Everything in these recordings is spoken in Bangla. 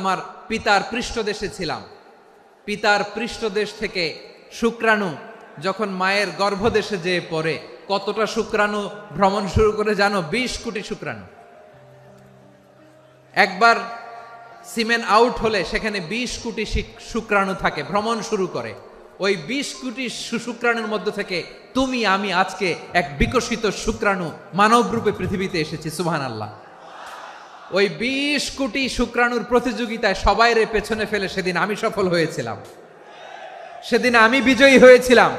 আমার পিতার পৃষ্ঠদেশে ছিলাম। পিতার পৃষ্ঠদেশ থেকে শুক্রাণু যখন মায়ের গর্ভদেশে যেয়ে পড়ে, কতটা শুক্রাণু ভ্রমণ শুরু করে জানো? বিশ কোটি শুক্রাণু। একবার সিমেন্ট আউট হলে সেখানে বিশ কোটি শুক্রাণু থাকে, ভ্রমণ শুরু করে। ওই বিশ কোটি শুক্রাণুর মধ্য থেকে তুমি, আমি আজকে এক বিকশিত শুক্রাণু মানব রূপে পৃথিবীতে এসেছি সুবহান আল্লাহ ওই বিশ কোটি শুক্রাণুর প্রতিযোগিতায় সবাইরে পেছনে ফেলে সেদিন আমি সফল হয়েছিলাম। সেদিন আমি বিজয়ী হয়েছিলাম।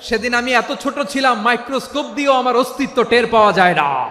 সেদিন আমি এত ছোট ছিলাম, মাইক্রোস্কোপ দিয়েও আমার অস্তিত্ব টের পাওয়া যায় না।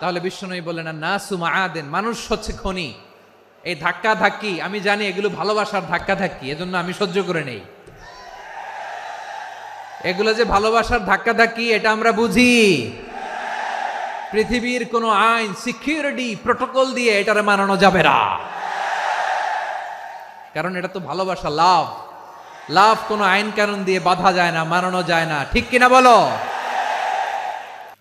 তাহলে বিষ্ণুই বললেন না নাসু মাআদেন, মানুষ হচ্ছে খনি। এই ধাক্কা ধাক্কি আমি জানি এগুলো ভালোবাসার ধাক্কা ধাক্কি এজন্য আমি সহ্য করে নেই। এগুলো যে ভালোবাসার ধাক্কা ধাক্কি এটা আমরা বুঝি। পৃথিবীর কোনো আইন, সিকিউরিটি প্রোটোকল দিয়ে এটারে মানানো যাবে না। কারণ এটা তো ভালোবাসা, লাভ। লাভ কোনো আইন কানুন দিয়ে বাধা যায় না, মানানো যায় না। ঠিক কিনা বলো?